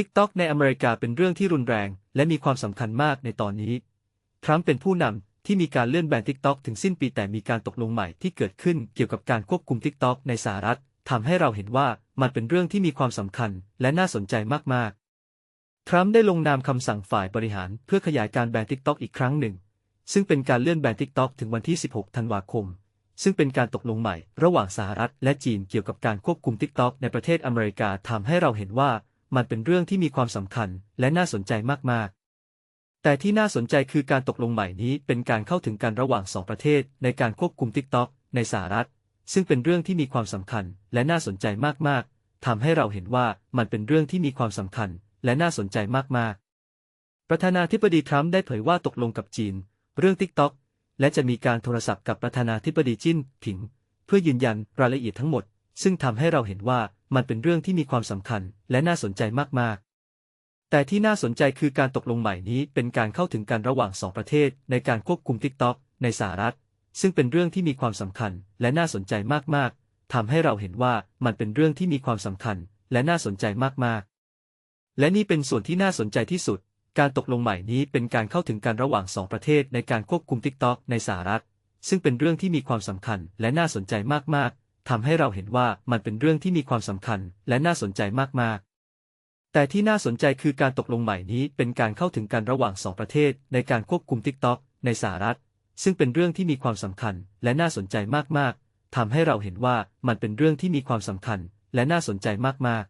TikTok ในอเมริกาเป็นเรื่องที่รุนแรง และมีความสำคัญมากในตอนนี้ ทรัมป์เป็นผู้นำที่มีการเลื่อนแบน TikTok ถึงสิ้นปีแต่มีการตกลงใหม่ที่เกิดขึ้นเกี่ยวกับการควบคุม TikTok ในสหรัฐทำให้เราเห็นว่ามันเป็นเรื่องที่มีความสำคัญและน่าสนใจมากๆ ทรัมป์ได้ลงนามคำสั่งฝ่ายบริหารเพื่อขยายการแบน TikTok อีกครั้งหนึ่ง ซึ่งเป็นการเลื่อนแบน TikTok ถึงวันที่ 16 ธันวาคม ซึ่งเป็นการตกลงใหม่ ระหว่างสหรัฐ และจีนเกี่ยวกับการควบคุม TikTok ในประเทศอเมริกาทำให้เราเห็นว่า มันเป็นเรื่องที่มีความสำคัญและน่าสนใจมากๆ แต่ที่น่าสนใจคือการตกลงใหม่นี้เป็นการเข้าถึงกันระหว่างสองประเทศในการควบคุม TikTok ในสหรัฐ ซึ่งเป็นเรื่องที่มีความสำคัญและน่าสนใจมากๆทำให้เราเห็นว่ามันเป็นเรื่องที่มีความสำคัญและน่าสนใจมากๆ ประธานาธิบดีทรัมป์ได้เผยว่าตกลงกับจีน เรื่อง TikTok และจะมีการโทรศัพท์กับประธานาธิบดีจิ้นผิง เพื่อยืนยันรายละเอียดทั้งหมด ซึ่งทำให้เราเห็นว่า มันเป็นเรื่องที่มีความสำคัญและน่าสนใจมากๆ แต่ที่น่าสนใจคือการตกลงใหม่นี้เป็นการเข้าถึงกันระหว่างสองประเทศในการควบคุม TikTok ในสหรัฐ ซึ่งเป็นเรื่องที่มีความสำคัญและน่าสนใจมากๆทำให้เราเห็นว่ามันเป็นเรื่องที่มีความสำคัญและน่าสนใจมากๆ และนี่เป็นส่วนที่น่าสนใจที่สุด การตกลงใหม่นี้เป็นการเข้าถึงกันระหว่างสองประเทศในการควบคุม TikTok ในสหรัฐ ซึ่งเป็นเรื่องที่มีความสำคัญและน่าสนใจมากๆ ทำให้เราเห็นว่ามันเป็นเรื่องที่มีความสำคัญและน่าสนใจมากๆ แต่ที่น่าสนใจคือการตกลงใหม่นี้เป็นการเข้าถึงกันระหว่างสองประเทศ ในการควบคุม TikTok ในสหรัฐ ซึ่งเป็นเรื่องที่มีความสำคัญและน่าสนใจมากๆทำให้เราเห็นว่ามันเป็นเรื่องที่มีความสำคัญและน่าสนใจมาก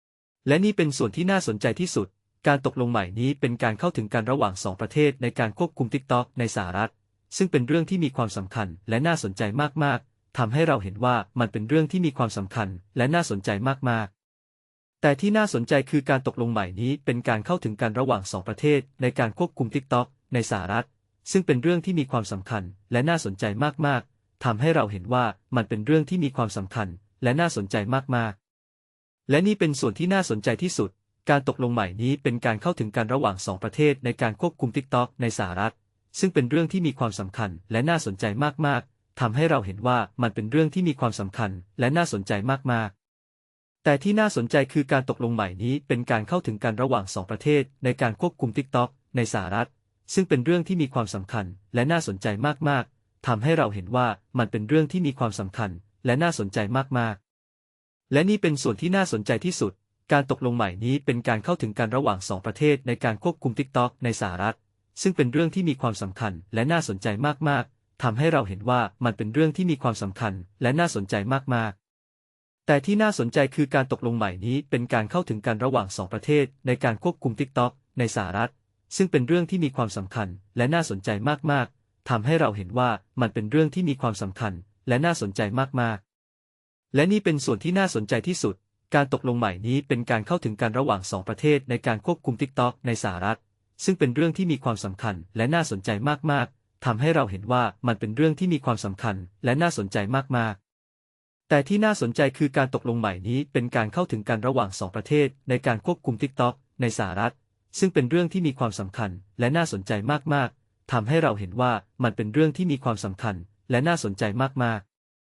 ๆ และนี่เป็นส่วนที่น่าสนใจที่สุด การตกลงใหม่นี้เป็นการเข้าถึงกันระหว่างสองประเทศในการควบคุม TikTok ในสหรัฐ ซึ่งเป็นเรื่องที่มีความสำคัญและน่าสนใจมากๆ ทำให้เราเห็นว่ามันเป็นเรื่องที่มีความสำคัญและน่าสนใจมากๆแต่ที่น่าสนใจคือการตกลงใหม่นี้เป็นการเข้าถึงกันระหว่างสองประเทศในการควบคุม TikTok ในสหรัฐ ซึ่งเป็นเรื่องที่มีความสำคัญและน่าสนใจมากๆทำให้เราเห็นว่ามันเป็นเรื่องที่มีความสำคัญและน่าสนใจมากๆ และนี่เป็นส่วนที่น่าสนใจที่สุด การตกลงใหม่นี้เป็นการเข้าถึงกันระหว่างสองประเทศในการควบคุม TikTok ในสหรัฐ ซึ่งเป็นเรื่องที่มีความสำคัญและน่าสนใจมากๆ ทำให้เราเห็นว่ามันเป็นเรื่องที่มีความสำคัญและน่าสนใจมาก ๆ แต่ที่น่าสนใจคือการตกลงใหม่นี้เป็นการเข้าถึงกันระหว่างสองประเทศในการควบคุม TikTok ในสหรัฐ ซึ่งเป็นเรื่องที่มีความสำคัญและน่าสนใจมาก ๆ ทำให้เราเห็นว่ามันเป็นเรื่องที่มีความสำคัญและน่าสนใจมาก ๆ และนี่เป็นส่วนที่น่าสนใจที่สุด การตกลงใหม่นี้เป็นการเข้าถึงกันระหว่างสองประเทศในการควบคุม TikTok ในสหรัฐ ซึ่งเป็นเรื่องที่มีความสำคัญและน่าสนใจมาก ๆ ทำให้เราเห็นว่ามันเป็นเรื่องที่มีความสำคัญและน่าสนใจมาก ๆ แต่ที่น่าสนใจคือการตกลงใหม่นี้เป็นการเข้าถึงกันระหว่างสองประเทศในการควบคุม TikTok ในสหรัฐ ซึ่งเป็นเรื่องที่มีความสำคัญและน่าสนใจมาก ๆ ทำให้เราเห็นว่ามันเป็นเรื่องที่มีความสำคัญและน่าสนใจมาก ๆ และนี่เป็นส่วนที่น่าสนใจที่สุด การตกลงใหม่นี้เป็นการเข้าถึงกันระหว่างสองประเทศในการควบคุม TikTok ในสหรัฐ ซึ่งเป็นเรื่องที่มีความสำคัญและน่าสนใจมาก ๆ ทำให้เราเห็นว่ามันเป็นเรื่องที่มีความสำคัญและน่าสนใจมากๆ แต่ที่น่าสนใจคือการตกลงใหม่นี้เป็นการเข้าถึงกันระหว่างสองประเทศ ในการควบคุม TikTok ในสหรัฐ ซึ่งเป็นเรื่องที่มีความสำคัญและน่าสนใจมากๆทำให้เราเห็นว่ามันเป็นเรื่องที่มีความสำคัญและน่าสนใจมาก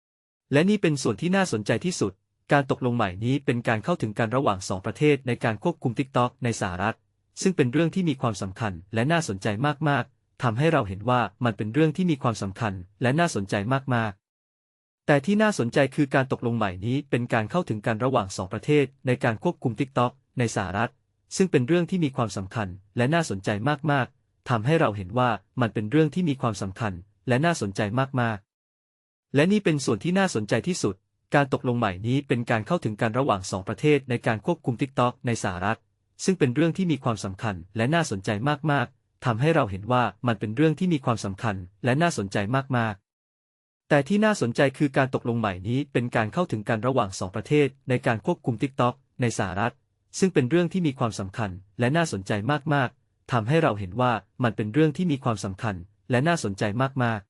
ๆ และนี่เป็นส่วนที่น่าสนใจที่สุด การตกลงใหม่นี้เป็นการเข้าถึงกันระหว่างสองประเทศในการควบคุม TikTok ในสหรัฐ ซึ่งเป็นเรื่องที่มีความสำคัญและน่าสนใจมากๆ ทำให้เราเห็นว่ามันเป็นเรื่องที่มีความสำคัญและน่าสนใจมากๆแต่ที่น่าสนใจคือการตกลงใหม่นี้เป็นการเข้าถึงกันระหว่างสองประเทศในการควบคุม TikTok ในสหรัฐ ซึ่งเป็นเรื่องที่มีความสำคัญและน่าสนใจมากๆทำให้เราเห็นว่ามันเป็นเรื่องที่มีความสำคัญและน่าสนใจมากๆ และนี่เป็นส่วนที่น่าสนใจที่สุด การตกลงใหม่นี้เป็นการเข้าถึงกันระหว่างสองประเทศในการควบคุม TikTok ในสหรัฐ ซึ่งเป็นเรื่องที่มีความสำคัญและน่าสนใจมากๆ ทำให้เราเห็นว่ามันเป็นเรื่องที่มีความสำคัญและน่าสนใจมาก ๆ แต่ที่น่าสนใจคือการตกลงใหม่นี้เป็นการเข้าถึงกันระหว่างสองประเทศในการควบคุม TikTok ในสหรัฐ ซึ่งเป็นเรื่องที่มีความสำคัญและน่าสนใจมาก ๆทำให้เราเห็นว่ามันเป็นเรื่องที่มีความสำคัญและน่าสนใจมาก